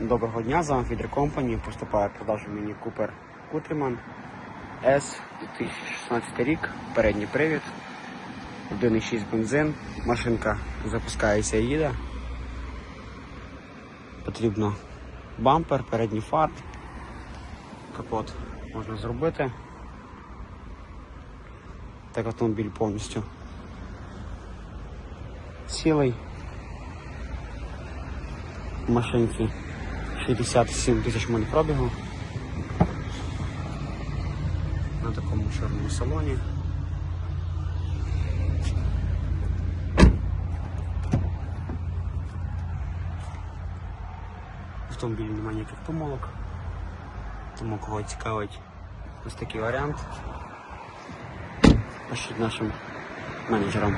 Доброго дня, з вами Фідер Компані. Поступає в продажу міні Купер Кутерман S 2016 рік, передній привід, 1,6 бензин, машинка запускається і їде. Потрібно бампер, передній фарт. капот можна зробити. Так автомобіль повністю цілий. в машинці. 57 тисяч миль пробігу. На такому чорному салоні. автомобілі немає ніяких помилок, тому кого цікавить ось такий варіант, пишіть нашим менеджерам.